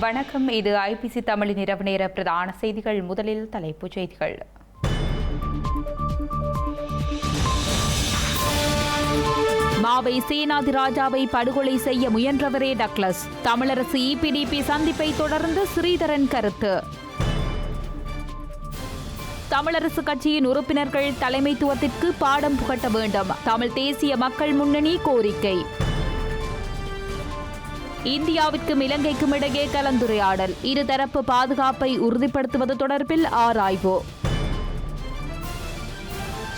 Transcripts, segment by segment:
வணக்கம். இது ஐபிசி தமிழின் இரவு நேர பிரதான செய்திகள். முதலில் தலைப்புச் செய்திகள். மாவை சேனாதி ராஜாவை படுகொலை செய்ய முயன்றவரே டக்ளஸ். தமிழரசு இபிடிபி சந்திப்பை தொடர்ந்து ஸ்ரீதரன் கருத்து. தமிழரசு கட்சியின் உறுப்பினர்கள் தலைமைத்துவத்திற்கு பாடம் புகட்ட வேண்டும். தமிழ் தேசிய மக்கள் முன்னணி கோரிக்கை. இந்தியாவிற்கும் இலங்கைக்கும் இடையே கலந்துரையாடல். இருதரப்பு பாதுகாப்பை உறுதிப்படுத்துவது தொடர்பில் ஆராய்வு.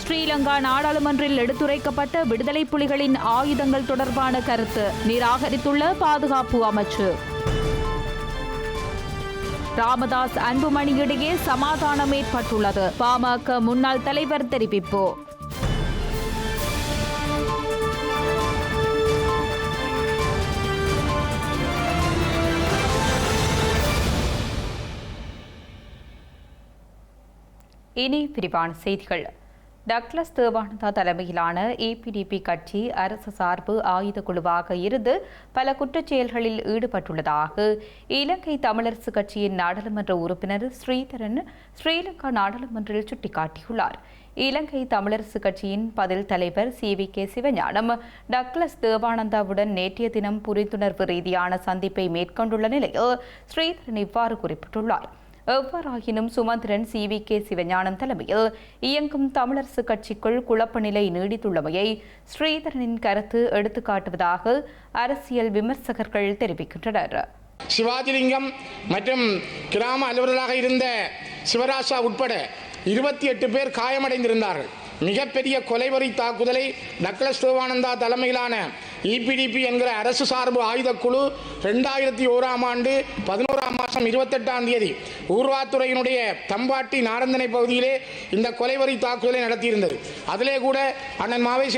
ஸ்ரீலங்கா நாடாளுமன்றில் எடுத்துரைக்கப்பட்ட விடுதலை புலிகளின் ஆயுதங்கள் தொடர்பான கருத்து. நிராகரித்துள்ள பாதுகாப்பு அமைச்சு. ராமதாஸ் அன்புமணி இடையே சமாதானம் ஏற்பட்டுள்ளது பாமக முன்னாள் தலைவர் தெரிவிப்பு. இனி விரிவான செய்திகள். டக்ளஸ் தேவானந்தா தலைமையிலான ஏபிடிபி கட்சி அரசு சார்பு ஆயுத குழுவாக இருந்து பல குற்றச் செயல்களில் ஈடுபட்டுள்ளதாக இலங்கை தமிழரசு கட்சியின் நாடாளுமன்ற உறுப்பினர் ஸ்ரீதரன் ஸ்ரீலங்கா நாடாளுமன்றில் சுட்டிக்காட்டியுள்ளார். இலங்கை தமிழரசு கட்சியின் பதில் தலைவர் C V K Sivagnanam Douglas தேவானந்தாவுடன் நேற்றைய தினம் புரிந்துணர்வு ரீதியான சந்திப்பை மேற்கொண்டுள்ள நிலையில் ஸ்ரீதரன் இவ்வாறு குறிப்பிட்டுள்ளார். எவ்வாறாயினும் Sumanthiran C. V. K. Sivagnanam தலைமையில் இயங்கும் தமிழரசு கட்சிக்குள் குழப்ப நிலை நீடித்துள்ளமையை ஸ்ரீதரனின் கருத்து எடுத்துக்காட்டுவதாக அரசியல் விமர்சகர்கள் தெரிவிக்கின்றனர். சிவாஜிலிங்கம் மற்றும் கிராம அலுவலராக இருந்த சிவராசா உட்பட இருபத்தி எட்டு பேர் காயமடைந்திருந்தார்கள். மிகப்பெரிய கொலைவரி தாக்குதலை டக்ளஸ் சிவானந்தா தலைமையிலான இபிடிபி என்கிற அரசு சார்பு ஆயுதக்குழு ரெண்டாயிரத்தி ஓராம் ஆண்டு பதினோராம் மாதம் இருபத்தெட்டாம் தேதி ஊர்வாத்துறையினுடைய தம்பாட்டி நாரந்தனை பகுதியிலே இந்த கொலைவரி தாக்குதலை நடத்தியிருந்தது. அதிலே கூட அண்ணன் மாவை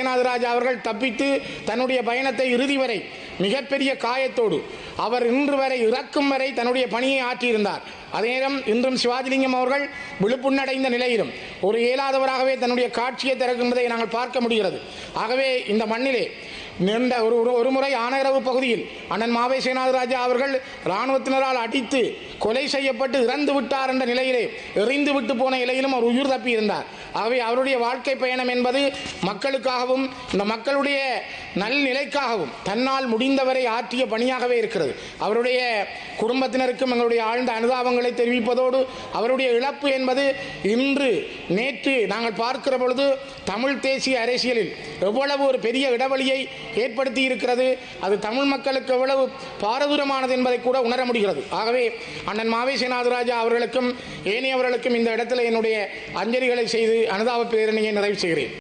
அவர்கள் தப்பித்து தன்னுடைய பயணத்தை இறுதி வரை மிகப்பெரிய காயத்தோடு அவர் இன்று வரை இறக்கும் வரை தன்னுடைய பணியை ஆற்றியிருந்தார். அதே நேரம் இன்றும் சிவாஜிலிங்கம் அவர்கள் விழுப்புண்ணடைந்த நிலையிலும் ஒரு இயலாதவராகவே தன்னுடைய காட்சியை திறக்கும்பதை நாங்கள் பார்க்க முடிகிறது. ஆகவே இந்த மண்ணிலே நீண்ட ஒரு ஒரு- ஒரு முறை ஆனகரவு பகுதியில் அண்ணன் மாவை சேனாதிராஜா அவர்கள் இராணுவத்தினரால் அடித்து கொலை செய்யப்பட்டு இறந்து விட்டார் என்ற நிலையிலே எறிந்து விட்டு போன நிலையிலும் அவர் உயிர் தப்பி இருந்தார். ஆகவே அவருடைய வாழ்க்கை பயணம் என்பது மக்களுக்காகவும் இந்த மக்களுடைய நல்நிலைக்காகவும் தன்னால் முடிந்தவரை ஆற்றிய பணியாகவே இருக்கிறது. அவருடைய குடும்பத்தினருக்கும் எங்களுடைய ஆழ்ந்த அனுதாபங்களை தெரிவிப்பதோடு அவருடைய இழப்பு என்பது இன்று நேற்று நாங்கள் பார்க்கிற பொழுது தமிழ் தேசிய அரசியலில் எவ்வளவு ஒரு பெரிய இடைவெளியை ஏற்படுத்தி இருக்கிறது. அது தமிழ் மக்களுக்கு எவ்வளவு பாரதூரமானது என்பதை கூட உணர முடிகிறது. ஆகவே அண்ணன் மாவை சேனாதராஜா அவர்களுக்கும் ஏனையவர்களுக்கும் இந்த இடத்துல என்னுடைய அஞ்சலிகளை செய்து அனுதாப பேரணியை நிறைவு செய்கிறேன்.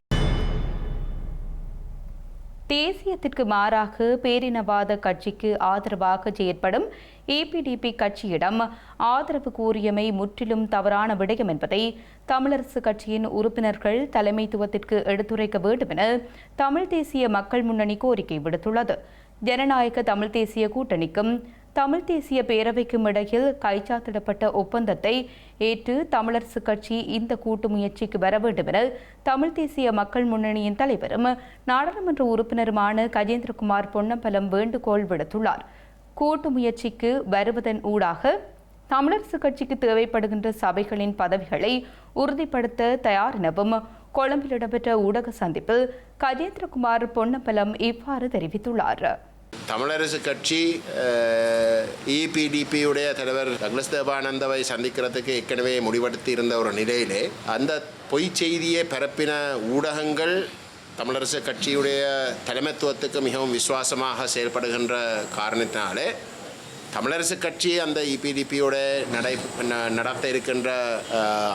தேசியத்திற்கு மாறாக பேரினவாத கட்சிக்கு ஆதரவாக செயற்படும் ஏபிடிபி கட்சியிடம் ஆதரவு கூறியமை முற்றிலும் தவறான விடயம் என்பதை தமிழரசு கட்சியின் உறுப்பினர்கள் தலைமைத்துவத்திற்கு எடுத்துரைக்க வேண்டும் என தமிழ் தேசிய மக்கள் முன்னணி கோரிக்கை விடுத்துள்ளது. ஜனநாயக தமிழ் தேசிய கூட்டணிக்கும் தமிழ் தேசிய பேரவைக்கும் இடையில் கைச்சாத்திடப்பட்ட ஒப்பந்தத்தை ஏற்று தமிழரசு கட்சி இந்த கூட்டு முயற்சிக்கு வர வேண்டும் என தமிழ் தேசிய மக்கள் முன்னணியின் தலைவரும் நாடாளுமன்ற உறுப்பினருமான கஜேந்திரகுமார் பொன்னம்பலம் வேண்டுகோள் விடுத்துள்ளார். கூட்டு முயற்சிக்கு வருவதன் ஊடாக தமிழரசு கட்சிக்கு தேவைப்படுகின்ற சபைகளின் பதவிகளை உறுதிப்படுத்த தயார் எனவும் கொழும்பில் இடம்பெற்ற ஊடக சந்திப்பில் கஜேந்திரகுமார் பொன்னம்பலம் இவ்வாறு தெரிவித்துள்ளார். தமிழரசு கட்சி இபிடிபியுடைய தலைவர் டக்ளஸ் தேவானந்தவை சந்திக்கிறதுக்கு ஏற்கனவே முடிவெடுத்து இருந்த ஒரு நிலையிலே அந்த பொய் செய்தியை பரப்பின ஊடகங்கள் தமிழரசு கட்சியுடைய தலைமைத்துவத்துக்கு மிகவும் விசுவாசமாக செயல்படுகின்ற காரணத்தினாலே தமிழரசு கட்சி அந்த இபிடிபியோட நடை ந- நடத்த இருக்கின்ற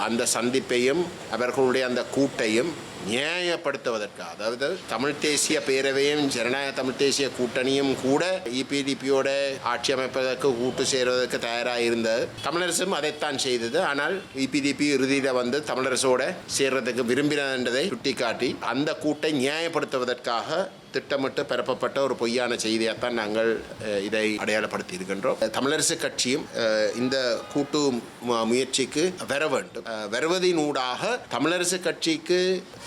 அந்த சந்திப்பையும் அவர்களுடைய அந்த கூட்டையும் நியாயப்படுத்துவதற்காக அதாவது தமிழ் தேசிய பேரவையும் ஜனநாயக தமிழ் தேசிய கூட்டணியும் கூட இபிடிபியோட ஆட்சி அமைப்பதற்கு கூட்டு சேருவதற்கு தயாராக இருந்தது தமிழரசும் அதைத்தான் செய்தது. ஆனால் இபிடிபி இறுதியில் வந்து தமிழரசோட சேர்றதுக்கு விரும்பினது என்றதை சுட்டிக்காட்டி அந்த கூட்டை நியாயப்படுத்துவதற்காக திட்டமிட்டு பரப்பப்பட்ட ஒரு பொய்யான செய்தியாகத்தான் நாங்கள் இதை அடையாளப்படுத்தி இருக்கின்றோம் தமிழரசு கட்சியும் இந்த கூட்டு முயற்சிக்கு வர வேண்டும். வருவதின் ஊடாக தமிழரசு கட்சிக்கு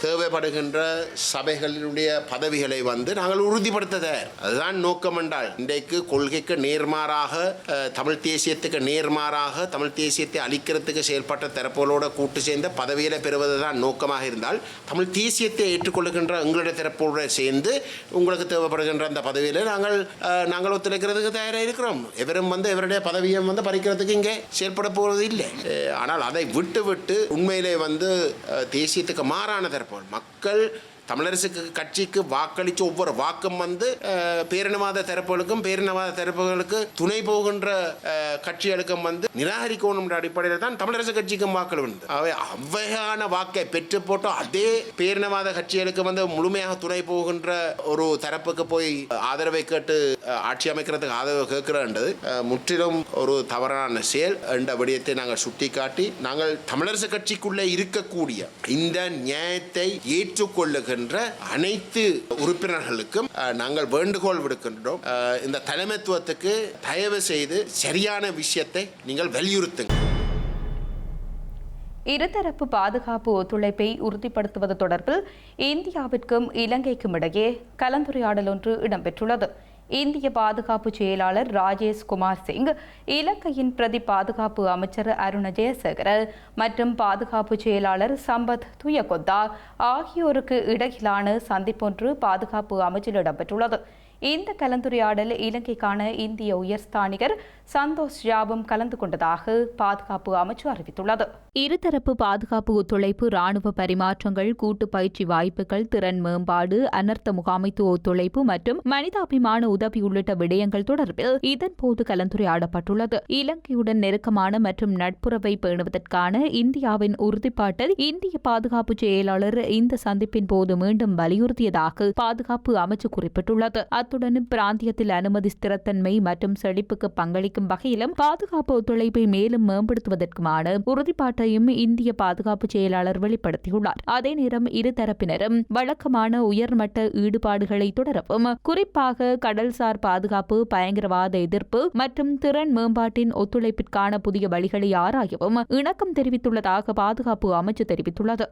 தேவைப்படுகின்ற சபைகளினுடைய பதவிகளை வந்து நாங்கள் உறுதிப்படுத்த அதுதான் நோக்கம் என்றால் இன்றைக்கு கொள்கைக்கு நேர்மாறாக தமிழ் தேசியத்துக்கு நேர்மாறாக தமிழ் தேசியத்தை அழிக்கிறதுக்கு செயல்பட்ட தரப்புகளோட கூட்டு சேர்ந்த பதவிகளை பெறுவது தான் நோக்கமாக இருந்தால் தமிழ் தேசியத்தை ஏற்றுக்கொள்கின்ற எங்களுடைய தரப்போடு சேர்ந்து உங்களுக்கு தேவைப்படுகின்ற அந்த பதவியில் நாங்கள் நாங்கள் ஒத்துழைக்கிறதுக்கு தயாராக இருக்கிறோம். எவரும் வந்து இவருடைய பதவியை வந்து பறிக்கிறதுக்கு இங்கே செயல்பட போவது இல்லை. ஆனால் அதை விட்டு விட்டு உண்மையிலே வந்து தேசியத்துக்கு மாறான தரப்பு மக்கள் தமிழரசுக்கு கட்சிக்கு வாக்களித்த ஒவ்வொரு வாக்கும் வந்து பேரினவாத தரப்புகளுக்கும் பேரினவாத தரப்புகளுக்கு துணை போகின்ற கட்சிகளுக்கும் வந்து நிராகரிக்கணும் அடிப்படையில் தான் தமிழரசு கட்சிக்கும் வாக்கள் வந்து அவை அவ்வையான வாக்கை பெற்று போட்டோ அதே பேரினவாத கட்சிகளுக்கு வந்து முழுமையாக துணை போகின்ற ஒரு தரப்புக்கு போய் ஆதரவை கேட்டு ஆட்சி அமைக்கிறதுக்கு ஆதரவு கேட்கிறன்றது. முற்றிலும் ஒரு தவறான செயல். என்ற விடயத்தை நாங்கள் சுட்டிக்காட்டி நாங்கள் தமிழரசு கட்சிக்குள்ளே இருக்கக்கூடிய இந்த நியாயத்தை ஏற்றுக்கொள்ளுகின்ற அனைத்து உறுப்பினர்களுக்கும் நாங்கள் வேண்டுகோள் விடுக்கின்றோம். இந்த தலைமைத்துவத்துக்கு தயவு செய்து சரியான விஷயத்தை நீங்கள் வலியுறுத்துங்க இருதரப்பு பாதுகாப்பு ஒத்துழைப்பை உறுதிப்படுத்துவது தொடர்பில் இந்தியாவிற்கும் இலங்கைக்கும் இடையே கலந்துரையாடல் ஒன்று இடம்பெற்றுள்ளது. இந்திய பாதுகாப்பு செயலாளர் ராஜேஷ் குமார் சிங் இலங்கையின் பிரதி பாதுகாப்பு அமைச்சர் அருண ஜெயசேகர மற்றும் பாதுகாப்பு செயலாளர் சம்பத் துயகொத்தா ஆகியோருக்கு இடையிலான சந்திப்பொன்று பாதுகாப்பு அமைச்சில் இடம்பெற்றுள்ளது. இந்த கலந்துரையாடல் இலங்கைக்கான இந்திய உயர்ஸ்தானிகர் சந்தோஷ் ஜாபும் கலந்து கொண்டதாக பாதுகாப்பு அமைச்சு அறிவித்துள்ளது. இருதரப்பு பாதுகாப்பு ஒத்துழைப்பு ராணுவ பரிமாற்றங்கள் கூட்டு பயிற்சி வாய்ப்புகள் திறன் மேம்பாடு அனர்த்த முகாமைத்துவ ஒத்துழைப்பு மற்றும் மனிதாபிமான உதவி உள்ளிட்ட விடயங்கள் தொடர்பில் இதன்போது கலந்துரையாடப்பட்டுள்ளது. இலங்கையுடன் நெருக்கமான மற்றும் நட்புறவை பேணுவதற்கான இந்தியாவின் உறுதிப்பாட்டை இந்திய பாதுகாப்பு செயலாளர் இந்த சந்திப்பின் போது மீண்டும் வலியுறுத்தியதாக பாதுகாப்பு அமைச்சு குறிப்பிட்டுள்ளது. அத்துடன் பிராந்தியத்தில் அனுமதி ஸ்திரத்தன்மை மற்றும் செழிப்புக்கு பங்களிக்கும் வகையிலும் பாதுகாப்பு ஒத்துழைப்பை மேலும் மேம்படுத்துவதற்குமான உறுதிப்பாட்டையும் இந்திய பாதுகாப்பு செயலாளர் வெளிப்படுத்தியுள்ளார். அதே நேரம் இருதரப்பினரும் வழக்கமான உயர்மட்ட ஈடுபாடுகளை தொடரவும் குறிப்பாக கடல்சார் பாதுகாப்பு பயங்கரவாத எதிர்ப்பு மற்றும் திறன் மேம்பாட்டின் ஒத்துழைப்பிற்கான புதிய வழிகளை ஆராயவும் இணக்கம் தெரிவித்துள்ளதாக பாதுகாப்பு அமைச்சு தெரிவித்துள்ளது.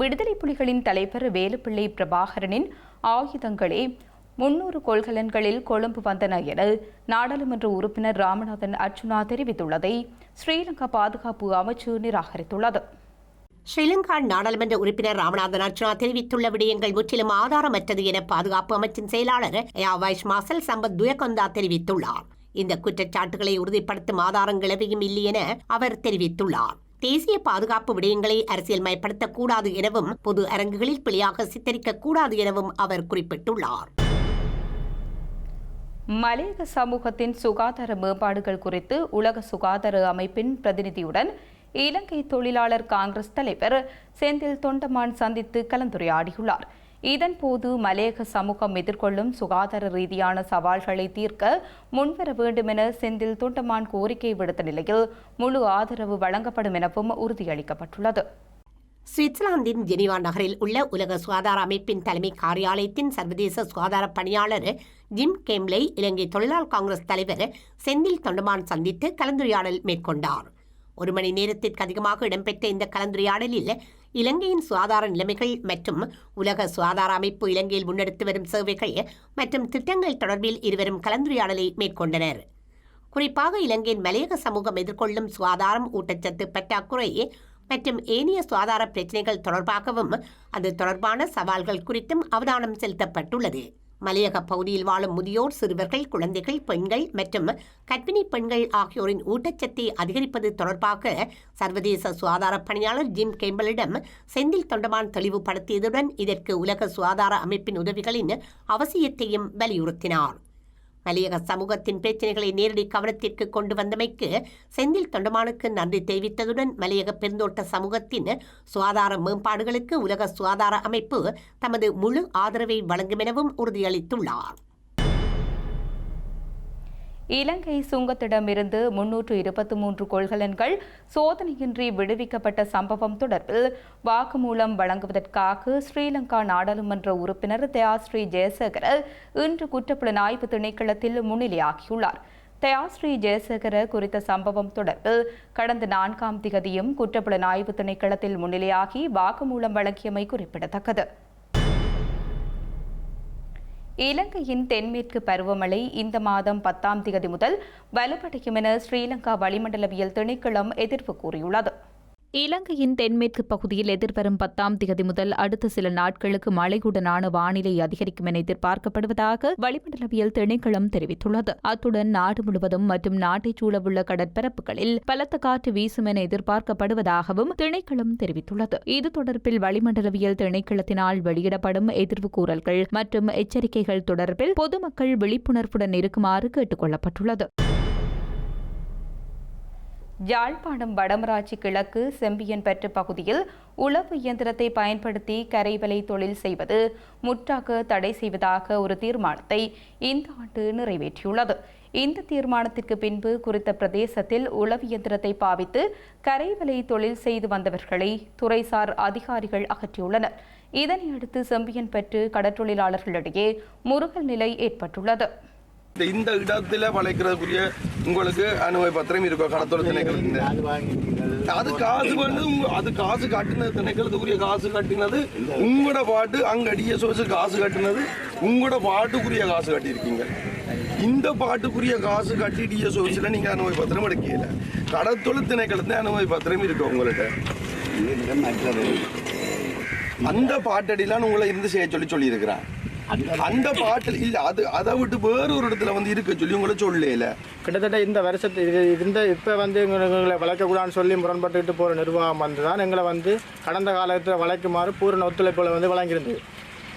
விடுதலை புலிகளின் தலைவர் வேலுப்பிள்ளை பிரபாகரனின் ஆயுதங்களே முன்னூறு கொள்கலன்களில் கொழும்பு வந்தன என நாடாளுமன்ற உறுப்பினர் ராமநாதன் அர்ஜுனா தெரிவித்துள்ளதை ஸ்ரீலங்கா பாதுகாப்பு அமைச்சு நிராகரித்துள்ளது. ஸ்ரீலங்கா நாடாளுமன்ற உறுப்பினர் ராமநாதன் அர்ஜுனா தெரிவித்துள்ள விடயங்கள் முற்றிலும் ஆதாரமற்றது என பாதுகாப்பு அமைச்சின் செயலாளர் ஏ மாசல் சம்பத் துயகொந்தா தெரிவித்துள்ளார். இந்த குற்றச்சாட்டுகளை உறுதிப்படுத்தும் ஆதாரங்கள் எவையும் இல்லை என அவர் தெரிவித்துள்ளார். தேசிய பாதுகாப்பு விடயங்களை அரசியல்மயப்படுத்தக்கூடாது எனவும் பொது அரங்குகளில் பிழையாக சித்தரிக்கக்கூடாது எனவும் அவர் குறிப்பிட்டுள்ளார். மலையக சமூகத்தின் சுகாதார மேம்பாடுகள் குறித்து உலக சுகாதார அமைப்பின் பிரதிநிதியுடன் இலங்கை தொழிலாளர் காங்கிரஸ் தலைவர் செந்தில் தொண்டமான் சந்தித்து கலந்துரையாடியுள்ளார். இதன்போது மலையக சமூகம் எதிர்கொள்ளும் சுகாதார ரீதியான சவால்களை தீர்க்க முன்வர வேண்டும் என செந்தில் தொண்டமான் கோரிக்கை விடுத்த நிலையில் முழு ஆதரவு வழங்கப்படும் எனவும் உறுதியளிக்கப்பட்டுள்ளது. சுவிட்சர்லாந்தின் ஜெனீவா நகரில் உள்ள உலக சுகாதார அமைப்பின் தலைமை காரியாலயத்தின் சர்வதேச சுகாதார பணியாளர் ஜிம் கேம்லை இலங்கை தொழிலாளர் காங்கிரஸ் தலைவர் செந்தில் தொண்டமான் சந்தித்து கலந்துரையாடல் மேற்கொண்டார். ஒரு மணி நேரத்திற்கு அதிகமாக இடம்பெற்ற இந்த கலந்துரையாடலில் இலங்கையின் சுகாதார நிலைமைகள் மற்றும் உலக சுகாதார அமைப்பு இலங்கையில் முன்னெடுத்து வரும் சேவைகள் மற்றும் திட்டங்கள் தொடர்பில் இருவரும் கலந்துரையாடலை மேற்கொண்டனர். குறிப்பாக இலங்கையின் மலையக சமூகம் எதிர்கொள்ளும் சுகாதாரம் ஊட்டச்சத்து பற்றாக்குறை மற்றும் ஏனைய சுகாதார பிரச்சினைகள் தொடர்பாகவும் அது தொடர்பான சவால்கள் குறித்தும் அவதானம் செலுத்தப்பட்டுள்ளது. மலையக பகுதியில் வாழும் முதியோர் சிறுவர்கள் குழந்தைகள் பெண்கள் மற்றும் கர்ப்பிணி பெண்கள் ஆகியோரின் ஊட்டச்சத்தை அதிகரிப்பது தொடர்பாக சர்வதேச சுகாதார பணியாளர் ஜிம் கேம்பலிடம் செந்தில் தொண்டமான் தெளிவுபடுத்தியதுடன் இதற்கு உலக சுகாதார அமைப்பின் உதவிகளின் அவசியத்தையும் வலியுறுத்தினார். மலையக சமூகத்தின் பிரச்சனைகளை நேரடி கவனத்திற்கு கொண்டு வந்தமைக்கு செந்தில் தொண்டமானுக்கு நன்றி தெரிவித்ததுடன் மலையக பெருந்தோட்ட சமூகத்தின் சுகாதார மேம்பாடுகளுக்கு உலக சுகாதார அமைப்பு தமது முழு ஆதரவை வழங்கும் எனவும் உறுதியளித்துள்ளார். இலங்கை சுங்கத்திடமிருந்து முன்னூற்று இருபத்தி மூன்று கொள்கலன்கள் சோதனையின்றி விடுவிக்கப்பட்ட சம்பவம் தொடர்பில் வாக்குமூலம் வழங்குவதற்காக ஸ்ரீலங்கா நாடாளுமன்ற உறுப்பினர் தயாஸ்ரீ ஜெயசேகர இன்று குற்றப்புலனாய்வு திணைக்களத்தில் முன்னிலையாகியுள்ளார். தயாஸ்ரீ ஜெயசேகர குறித்த சம்பவம் தொடர்பில் கடந்த நான்காம் திகதியும் குற்றப்புலனாய்வு திணைக்களத்தில் முன்னிலையாகி வாக்குமூலம் வழங்கியமை குறிப்பிடத்தக்கது. இலங்கையின் தென்மேற்கு பருவமழை இந்த மாதம் பத்தாம் திகதி முதல் வலுப்படையும் என ஸ்ரீலங்கா வளிமண்டலவியல் திணைக்களம் எதிர்ப்பு கூறியுள்ளது. இலங்கையின் தென்மேற்கு பகுதியில் எதிர்வரும் பத்தாம் திகதி முதல் அடுத்த சில நாட்களுக்கு மழையுடனான வானிலை அதிகரிக்கும் என எதிர்பார்க்கப்படுவதாக வளிமண்டலவியல் திணைக்களம் தெரிவித்துள்ளது. அத்துடன் நாடு முழுவதும் மற்றும் நாட்டைச் சூழவுள்ள கடற்பரப்புகளில் பலத்த காற்று வீசும் என எதிர்பார்க்கப்படுவதாகவும் திணைக்களம் தெரிவித்துள்ளது. இது தொடர்பில் வளிமண்டலவியல் திணைக்களத்தினால் வெளியிடப்படும் எதிர்வு கூறல்கள் மற்றும் எச்சரிக்கைகள் தொடர்பில் பொதுமக்கள் விழிப்புணர்வுடன் இருக்குமாறு கேட்டுக் கொள்ளப்பட்டுள்ளது. யாழ்ப்பாணம் வடமராட்சி கிழக்கு செம்பியன் பெற்ற பகுதியில் உளவு இயந்திரத்தை பயன்படுத்தி கரைவலை தொழில் செய்வது முற்றாக தடை செய்வதாக ஒரு தீர்மானத்தை இந்த ஆண்டு நிறைவேற்றியுள்ளது. இந்த தீர்மானத்திற்கு பின்பு குறித்த பிரதேசத்தில் உளவு இயந்திரத்தை பாவித்து கரைவலை தொழில் செய்து வந்தவர்களை துறைசார் அதிகாரிகள் அகற்றியுள்ளனர். இதனையடுத்து செம்பியன் பெற்று கடற்றொழிலாளர்களிடையே முருகல் நிலை ஏற்பட்டுள்ளது. இந்த- இடத்துல வளைக்கிறதுக்குரிய உங்களுக்கு அனுமதி பத்திரம் இருக்கும் கடத்தொழில் திணைக்களத்துல. அது காசு வந்து அது காசு கட்டினது திணைக்களத்துக்குரிய காசு கட்டினது உங்களோட பாட்டு அங்க டிஎஸ்ஓஸ் காசு கட்டினது உங்களோட பாட்டுக்குரிய காசு கட்டியிருக்கீங்க. இந்த பாட்டுக்குரிய காசு கட்டி டிஎஸ்ஓஸ்ல நீங்க அனுமதி பத்திரம் எடுக்கல. கடத்தொழில் திணைக்களத்துல அனுமதி பத்திரம் இருக்கு உங்கள்ட்ட? அந்த பாட்டடிலாம் உங்களை இருந்து செய்ய சொல்லி சொல்லியிருக்கிறேன். அந்த பாட்டில் இல்ல அது அதை விட்டு வேற ஒரு இடத்துல வந்து இருக்க சொல்லி உங்களை சொல்லல கிட்டத்தட்ட இந்த வருஷத்து இது இருந்த இப்போ வந்து எங்களை வளைக்கக்கூடாதுன்னு சொல்லி முரண்பட்டுக்கிட்டு போகிற நிர்வாகம் வந்து தான் எங்களை வந்து கடந்த காலத்தில் வளைக்குமாறு பூரண ஒத்துழைப்புகளை வந்து வழங்கியிருந்தது.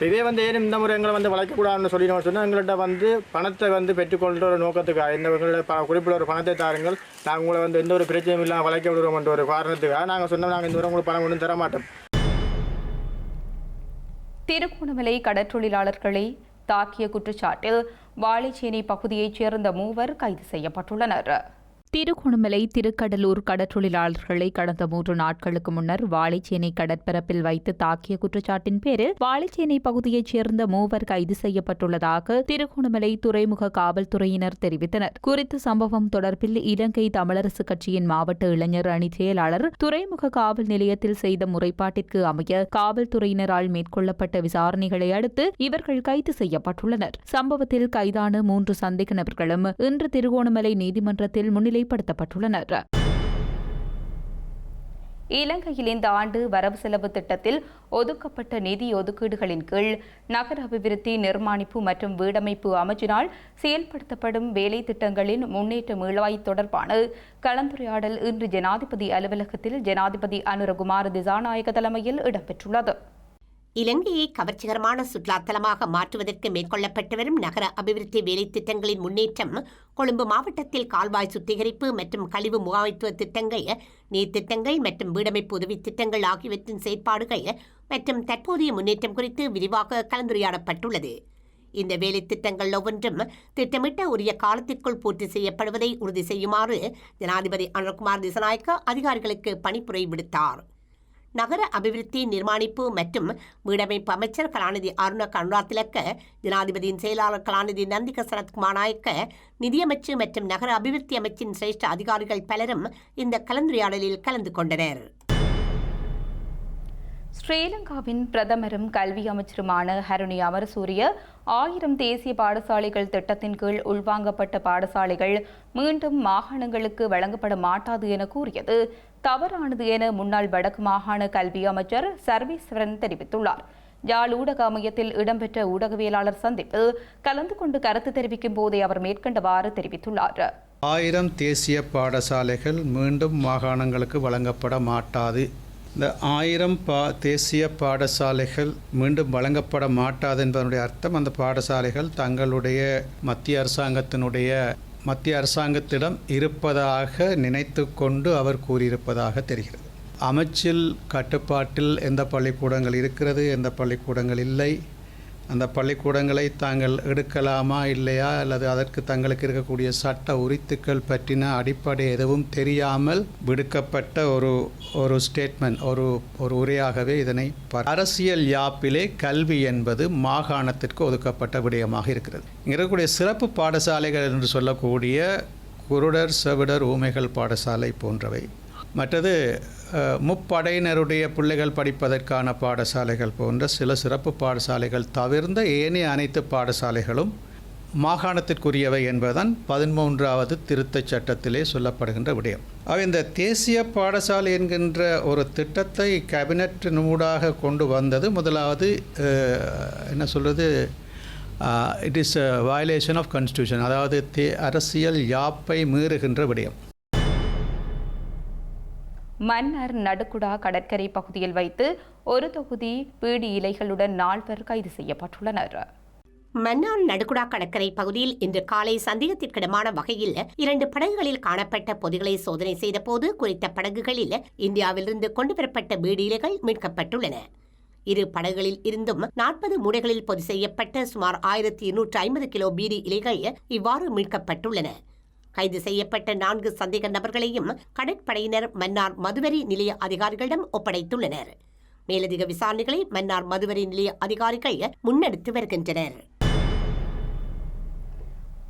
இதே வந்து ஏன் இந்த முறை எங்களை வந்து வளைக்கக்கூடாதுன்னு சொல்லி சொன்னால் எங்கள்கிட்ட வந்து பணத்தை வந்து பெற்றுக்கொள்கிற ஒரு நோக்கத்துக்காக இந்த எங்களோட ப குறிப்பிட்ட ஒரு பணத்தை தாருங்கள் நாங்கள் உங்களை வந்து எந்த ஒரு பிரச்சனையும் இல்லாமல் வளைக்க விடுறோம் என்ற ஒரு காரணத்துக்காக நாங்கள் சொன்னோம் நாங்கள் இந்த முறை உங்களுக்கு பணம் ஒன்றும் தர மாட்டோம் திருகோணமலை கடற்றொழிலாளர்களை தாக்கிய குற்றச்சாட்டில் வாழைச்சேனை பகுதியைச் சேர்ந்த மூவர் கைது செய்யப்பட்டுள்ளனர். திருகோணமலை திருக்கடலூர் கடற்றொழிலாளர்களை கடந்த மூன்று நாட்களுக்கு முன்னர் வாழைச்சேனை கடற்பரப்பில் வைத்து தாக்கிய குற்றச்சாட்டின் பேரில் வாழைச்சேனை பகுதியைச் சேர்ந்த மூவர் கைது செய்யப்பட்டுள்ளதாக திருகோணமலை துறைமுக காவல்துறையினர் தெரிவித்தனர். குறித்த சம்பவம் தொடர்பில் இலங்கை தமிழரசு கட்சியின் மாவட்ட இளைஞர் அணி செயலாளர் துறைமுக காவல் நிலையத்தில் செய்த முறைப்பாட்டிற்கு அமைய காவல்துறையினரால் மேற்கொள்ளப்பட்ட விசாரணைகளை அடுத்து இவர்கள் கைது செய்யப்பட்டுள்ளனர். சம்பவத்தில் கைதான மூன்று சந்தேக நபர்களும் இன்று திருகோணமலை நீதிமன்றத்தில் முன்னிலை முன்னிலைப்படுத்தப்பட்டுள்ளனர் இலங்கையில் இந்த ஆண்டு வரவு செலவு திட்டத்தில் ஒதுக்கப்பட்ட நிதி ஒதுக்கீடுகளின் கீழ் நகர அபிவிருத்தி நிர்மாணிப்பு மற்றும் வீடமைப்பு அமைச்சினால் செயல்படுத்தப்படும் வேலை திட்டங்களின் முன்னேற்ற மீளாய் தொடர்பான கலந்துரையாடல் இன்று ஜனாதிபதி அலுவலகத்தில் ஜனாதிபதி அனுரகுமார் திசாநாயக தலைமையில் இடம்பெற்றுள்ளது. இலங்கையை கவர்ச்சிகரமான சுற்றுலாத்தலமாக மாற்றுவதற்கு மேற்கொள்ளப்பட்டு வரும் நகர அபிவிருத்தி வேலை திட்டங்களின் முன்னேற்றம் கொழும்பு மாவட்டத்தில் கால்வாய் சுத்திகரிப்பு மற்றும் கழிவு முகாமைத்துவ திட்டங்கள் நீர் திட்டங்கள் மற்றும் வீடமைப்பு உதவி திட்டங்கள் ஆகியவற்றின் செயற்பாடுகள் மற்றும் தற்போதைய முன்னேற்றம் குறித்து விரிவாக கலந்துரையாடப்பட்டுள்ளது. இந்த வேலை திட்டங்கள் ஒவ்வொன்றும் திட்டமிட்ட உரிய காலத்திற்குள் பூர்த்தி செய்யப்படுவதை உறுதி செய்யுமாறு ஜனாதிபதி அனுர்குமார் திசநாயக்க அதிகாரிகளுக்கு பணிப்புரை விடுத்தார். நகர அபிவிருத்தி நிர்மாணிப்பு மற்றும் வீடமைப்பு அமைச்சர் கலாநிதி அருண கருணாதிலக்க ஜனாதிபதியின் செயலாளர் கலாநிதி நந்திக சரத்குமார் நாயக்க நிதியமைச்சு மற்றும் நகர அபிவிருத்தி அமைச்சின் சிரேஷ்ட அதிகாரிகள் பலரும் இந்த கலந்துரையாடலில் கலந்து கொண்டனர். ஸ்ரீலங்காவின் பிரதமரும் கல்வி அமைச்சருமான ஹருணி அமரசூரிய ஆயிரம் தேசிய பாடசாலைகள் திட்டத்தின் கீழ் உள்வாங்கப்பட்ட பாடசாலைகள் மீண்டும் மாகாணங்களுக்கு வழங்கப்பட மாட்டாது என கூறியது. தவறானது என முன்னாள் வடக்கு மாகாண கல்வி அமைச்சர் சர்வேஸ்வரன் தெரிவித்துள்ளார். யாழ் ஊடக அமையத்தில் இடம்பெற்ற ஊடகவியலாளர் சந்திப்பில் கலந்து கொண்டு கருத்து தெரிவிக்கும் போதே அவர் மேற்கண்டவாறு தெரிவித்துள்ளார். ஆயிரம் தேசிய பாடசாலைகள் மீண்டும் மாகாணங்களுக்கு வழங்கப்பட மாட்டாது. இந்த ஆயிரம் பா தேசிய பாடசாலைகள் மீண்டும் வழங்கப்பட மாட்டாது என்பதனுடைய அர்த்தம் அந்த பாடசாலைகள் தங்களுடைய மத்திய அரசாங்கத்தினுடைய மத்திய அரசாங்கத்திடம் இருப்பதாக நினைத்து கொண்டு அவர் கூறியிருப்பதாக தெரிகிறது. அமைச்சில் கட்டுப்பாட்டில் எந்த பள்ளிக்கூடங்கள் இருக்கிறது எந்த பள்ளிக்கூடங்கள் இல்லை அந்த பள்ளிக்கூடங்களை தாங்கள் எடுக்கலாமா இல்லையா? அல்லது அதற்கு தங்களுக்கு இருக்கக்கூடிய சட்ட உரித்துக்கள் பற்றின அடிப்படை எதுவும் தெரியாமல் விடுக்கப்பட்ட ஒரு ஒரு ஸ்டேட்மெண்ட் ஒரு ஒரு உரையாகவே இதனை அரசியல் யாப்பிலே கல்வி என்பது மாகாணத்திற்கு ஒதுக்கப்பட்ட விடயமாக இருக்கிறது. இங்கே இருக்கக்கூடிய சிறப்பு பாடசாலைகள் என்று சொல்லக்கூடிய குருடர் செவிடர் ஊமைகள் பாடசாலை போன்றவை மற்றது முப்படையினருடைய பிள்ளைகள் படிப்பதற்கான பாடசாலைகள் போன்ற சில சிறப்பு பாடசாலைகள் தவிர்ந்த ஏனைய அனைத்து பாடசாலைகளும் மாகாணத்திற்குரியவை என்பதுதான் பதிமூன்றாவது திருத்தச் சட்டத்திலே சொல்லப்படுகின்ற விடயம். அவை இந்த தேசிய பாடசாலை என்கின்ற ஒரு திட்டத்தை கேபினட் நூடாக கொண்டு வந்தது. முதலாவது என்ன சொல்கிறது it is violation of constitution அதாவது தே அரசியல் யாப்பை மீறுகின்ற விடயம். மன்னர் நடுக்குடா கடற்கரை பகுதியில் வைத்து ஒரு தொகுதி பீடி இலைகளுடன் நால்வர் கைது செய்யப்பட்டுள்ளனர். மன்னார் நடுக்குடா கடற்கரை பகுதியில் இன்று காலை சந்தேகத்திற்கிடமான வகையில் இரண்டு படகுகளில் காணப்பட்ட பொதிகளை சோதனை செய்தபோது குறித்த படகுகளில் இந்தியாவிலிருந்து கொண்டுவரப்பட்ட பீடி இலைகள் மீட்கப்பட்டுள்ளன. இரு படகுகளில் இருந்தும் நாற்பது மூடைகளில் பொதி செய்யப்பட்ட சுமார் ஆயிரத்தி இருநூற்று ஐம்பது கிலோ பீடி இலைகள் இவ்வாறு மீட்கப்பட்டுள்ளன. கைது செய்யப்பட்ட நான்கு சந்தேக நபர்களையும் கடற்படையினர் மன்னார் மதுவரி நிலைய அதிகாரிகளிடம் ஒப்படைத்துள்ளனர். மேலதிக விசாரணைகளை மன்னார் மதுவரி நிலைய அதிகாரிகள் முன்னெடுத்து வருகின்றனர்.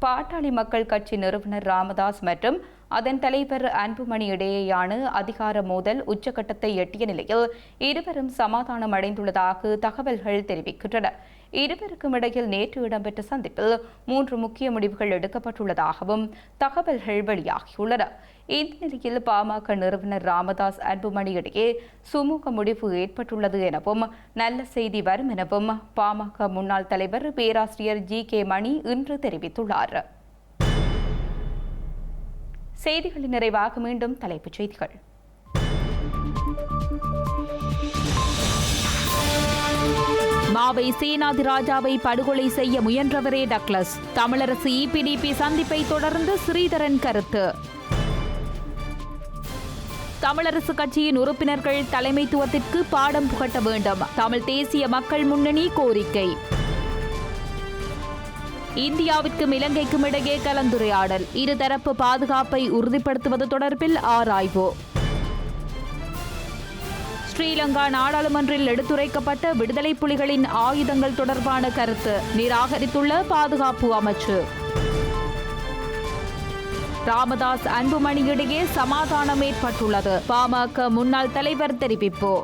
பாட்டாளி மக்கள் கட்சி நிறுவனர் ராமதாஸ் மற்றும் அதன் தலைவர் அன்புமணி இடையேயான அதிகார மோதல் உச்சகட்டத்தை எட்டிய நிலையில் இருவரும் சமாதானம் அடைந்துள்ளதாக தகவல்கள் தெரிவிக்கின்றன. இருவருக்கும் இடையில் நேற்று இடம்பெற்ற சந்திப்பில் மூன்று முக்கிய முடிவுகள் எடுக்கப்பட்டுள்ளதாகவும் தகவல்கள் வெளியாகியுள்ளன. இந்த நிலையில் பாமக நிறுவனர் ராமதாஸ் அன்புமணி இடையே சுமூக முடிவு ஏற்பட்டுள்ளது எனவும் நல்ல செய்தி வரும் எனவும் பாமக முன்னாள் தலைவர் பேராசிரியர் ஜி கே மணி இன்று தெரிவித்துள்ளார். செய்திகளின் நிறைவாக மீண்டும் தலைப்புச் செய்திகள். மாவை சேனாதி ராஜாவை படுகொலை செய்ய முயன்றவரே டக்ளஸ். தமிழரசு இபிடிபி சந்திப்பை தொடர்ந்து ஸ்ரீதரன் கருத்து. தமிழரசு கட்சியின் உறுப்பினர்கள் தலைமைத்துவத்திற்கு பாடம் புகட்ட வேண்டும். தமிழ் தேசிய மக்கள் முன்னணி கோரிக்கை. இந்தியாவிற்கும் இலங்கைக்கும் இடையே கலந்துரையாடல். இருதரப்பு பாதுகாப்பை உறுதிப்படுத்துவது தொடர்பில் ஆராய்வு. ஸ்ரீலங்கா நாடாளுமன்றில் எடுத்துரைக்கப்பட்ட விடுதலை புலிகளின் ஆயுதங்கள் தொடர்பான கருத்து நிராகரித்துள்ள பாதுகாப்பு அமைச்சு. ராமதாஸ் அன்புமணி இடையே சமாதானம் ஏற்பட்டுள்ளது. பாமக முன்னாள் தலைவர் தெரிவிப்பு.